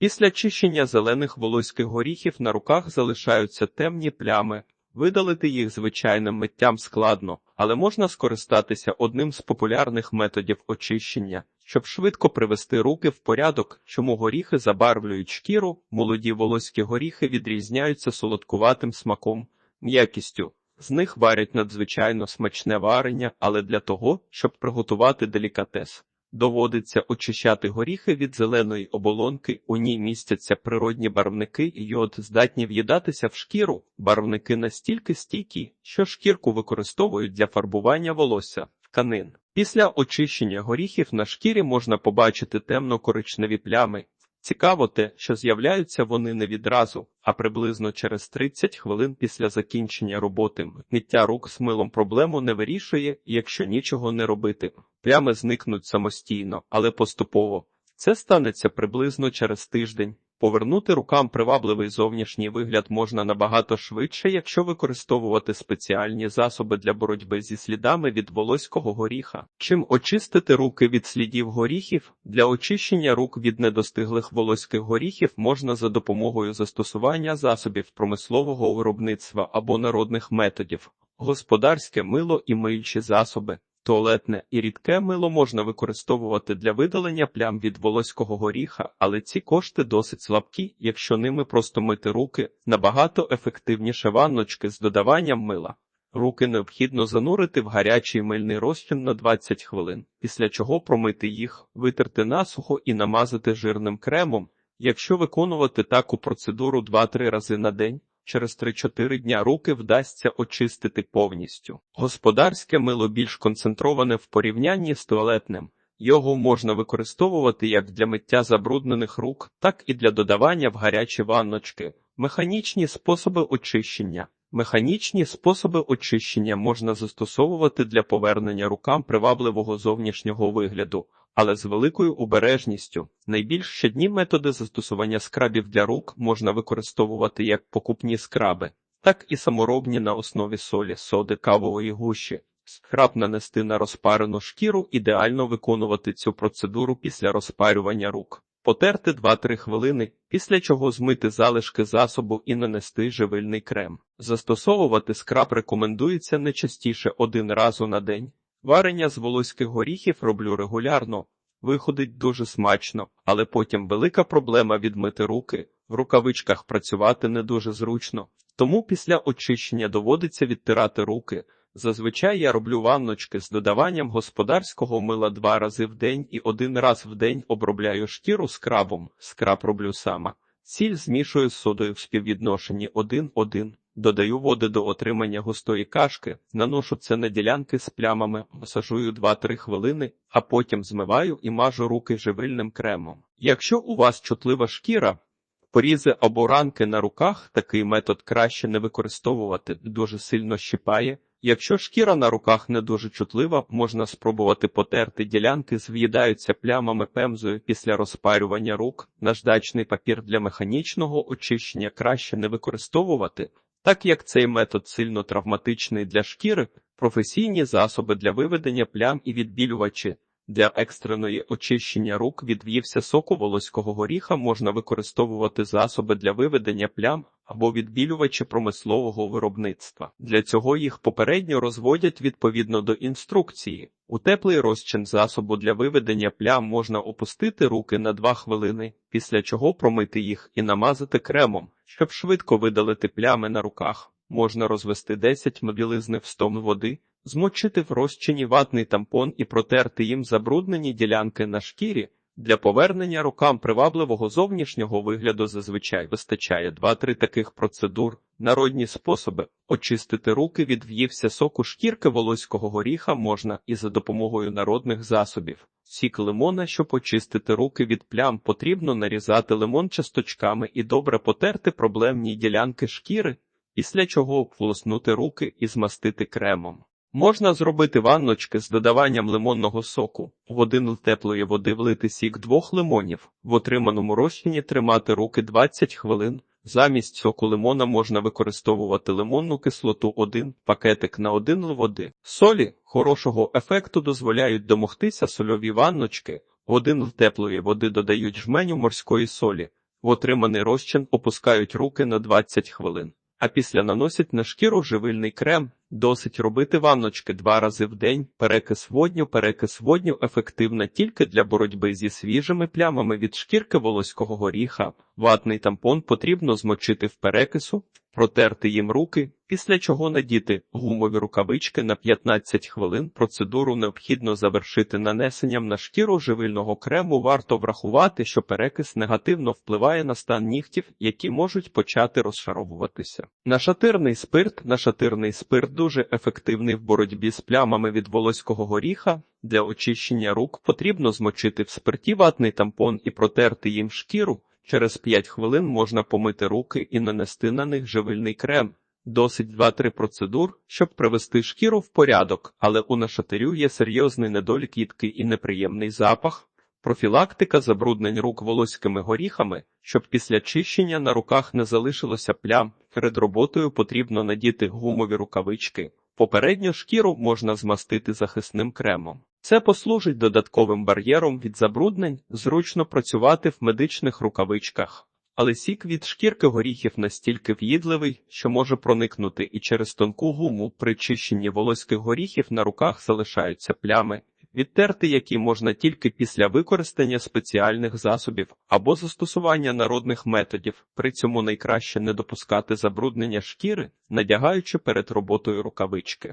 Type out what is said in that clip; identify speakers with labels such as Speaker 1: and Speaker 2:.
Speaker 1: Після чищення зелених волоських горіхів на руках залишаються темні плями. Видалити їх звичайним миттям складно, але можна скористатися одним з популярних методів очищення, щоб швидко привести руки в порядок, чому горіхи забарвлюють шкіру, молоді волоські горіхи відрізняються солодкуватим смаком, м'якістю. З них варять надзвичайно смачне варення, але для того, щоб приготувати делікатес. Доводиться очищати горіхи від зеленої оболонки, у ній містяться природні барвники і йод здатні в'їдатися в шкіру. Барвники настільки стійкі, що шкірку використовують для фарбування волосся, тканин. Після очищення горіхів на шкірі можна побачити темно-коричневі плями. Цікаво те, що з'являються вони не відразу, а приблизно через 30 хвилин після закінчення роботи. Миття рук з милом проблему не вирішує, якщо нічого не робити. Плями зникнуть самостійно, але поступово. Це станеться приблизно через тиждень. Повернути рукам привабливий зовнішній вигляд можна набагато швидше, якщо використовувати спеціальні засоби для боротьби зі слідами від волоського горіха. Чим очистити руки від слідів горіхів? Для очищення рук від недостиглих волоських горіхів можна за допомогою застосування засобів промислового виробництва або народних методів, господарське мило і миючі засоби. Туалетне і рідке мило можна використовувати для видалення плям від волоського горіха, але ці кошти досить слабкі, якщо ними просто мити руки, набагато ефективніше ванночки з додаванням мила. Руки необхідно занурити в гарячий мильний розчин на 20 хвилин, після чого промити їх, витерти насухо і намазати жирним кремом. Якщо виконувати таку процедуру 2-3 рази на день, Через 3-4 дня руки вдасться очистити повністю. Господарське мило більш концентроване в порівнянні з туалетним. Його можна використовувати як для миття забруднених рук, так і для додавання в гарячі ванночки. Механічні способи очищення. Механічні способи очищення можна застосовувати для повернення рукам привабливого зовнішнього вигляду, але з великою обережністю. Найбільш щодні методи застосування скрабів для рук можна використовувати як покупні скраби, так і саморобні на основі солі, соди, кавової гущі. Скраб нанести на розпарену шкіру, ідеально виконувати цю процедуру після розпарювання рук. Потерти 2-3 хвилини, після чого змити залишки засобу і нанести живильний крем. Застосовувати скраб рекомендується не частіше один раз на день. Варення з волоських горіхів роблю регулярно, виходить дуже смачно, але потім велика проблема відмити руки, в рукавичках працювати не дуже зручно, тому після очищення доводиться відтирати руки. Зазвичай я роблю ванночки з додаванням господарського мила два рази в день і один раз в день обробляю шкіру скрабом, скраб роблю сама. Сіль змішую з содою в співвідношенні 1-1. Додаю води до отримання густої кашки, наношу це на ділянки з плямами, масажую 2-3 хвилини, а потім змиваю і мажу руки живильним кремом. Якщо у вас чутлива шкіра, порізи або ранки на руках, такий метод краще не використовувати, дуже сильно щипає. Якщо шкіра на руках не дуже чутлива, можна спробувати потерти ділянки, зв'їдаються плямами пемзою після розпарювання рук. Наждачний папір для механічного очищення краще не використовувати, так як цей метод сильно травматичний для шкіри, професійні засоби для виведення плям і відбілювачі. Для екстреної очищення рук від в'ївся соку волоського горіха можна використовувати засоби для виведення плям або відбілювачі промислового виробництва. Для цього їх попередньо розводять відповідно до інструкції. У теплий розчин засобу для виведення плям можна опустити руки на 2 хвилини, після чого промити їх і намазати кремом, щоб швидко видалити плями на руках. Можна розвести 10 мобілизни в 100 води. Змочити в розчині ватний тампон і протерти їм забруднені ділянки на шкірі. Для повернення рукам привабливого зовнішнього вигляду зазвичай вистачає 2-3 таких процедур. Народні способи очистити руки від в'ївся соку шкірки волоського горіха можна і за допомогою народних засобів. Сік лимона, щоб очистити руки від плям, потрібно нарізати лимон часточками і добре потерти проблемні ділянки шкіри, після чого обполоснути руки і змастити кремом. Можна зробити ванночки з додаванням лимонного соку, в один теплої води влити сік двох лимонів, в отриманому розчині тримати руки 20 хвилин. Замість соку лимона можна використовувати лимонну кислоту 1 пакетик на 1 води. Солі хорошого ефекту дозволяють домогтися сольові ванночки, в один теплої води додають жменю морської солі. В отриманий розчин опускають руки на 20 хвилин. А після наносять на шкіру живильний крем. Досить робити ванночки два рази в день. Перекис водню. Перекис водню ефективна тільки для боротьби зі свіжими плямами від шкірки волоського горіха. Ватний тампон потрібно змочити в перекису, протерти їм руки, після чого надіти гумові рукавички на 15 хвилин. Процедуру необхідно завершити нанесенням на шкіру живильного крему. Варто врахувати, що перекис негативно впливає на стан нігтів, які можуть почати розшаровуватися. Нашатирний спирт. Нашатирний спирт дуже ефективний в боротьбі з плямами від волоського горіха. Для очищення рук потрібно змочити в спирті ватний тампон і протерти їм шкіру. Через 5 хвилин можна помити руки і нанести на них живильний крем. Досить 2-3 процедур, щоб привести шкіру в порядок, але у нашатирю є серйозний недолік їдкий і неприємний запах. Профілактика забруднень рук волоськими горіхами, щоб після чищення на руках не залишилося плям. Перед роботою потрібно надіти гумові рукавички. Попередню шкіру можна змастити захисним кремом. Це послужить додатковим бар'єром від забруднень, зручно працювати в медичних рукавичках. Але сік від шкірки горіхів настільки в'їдливий, що може проникнути і через тонку гуму при чищенні волоських горіхів на руках залишаються плями, відтерти які можна тільки після використання спеціальних засобів або застосування народних методів. При цьому найкраще не допускати забруднення шкіри, надягаючи перед роботою рукавички.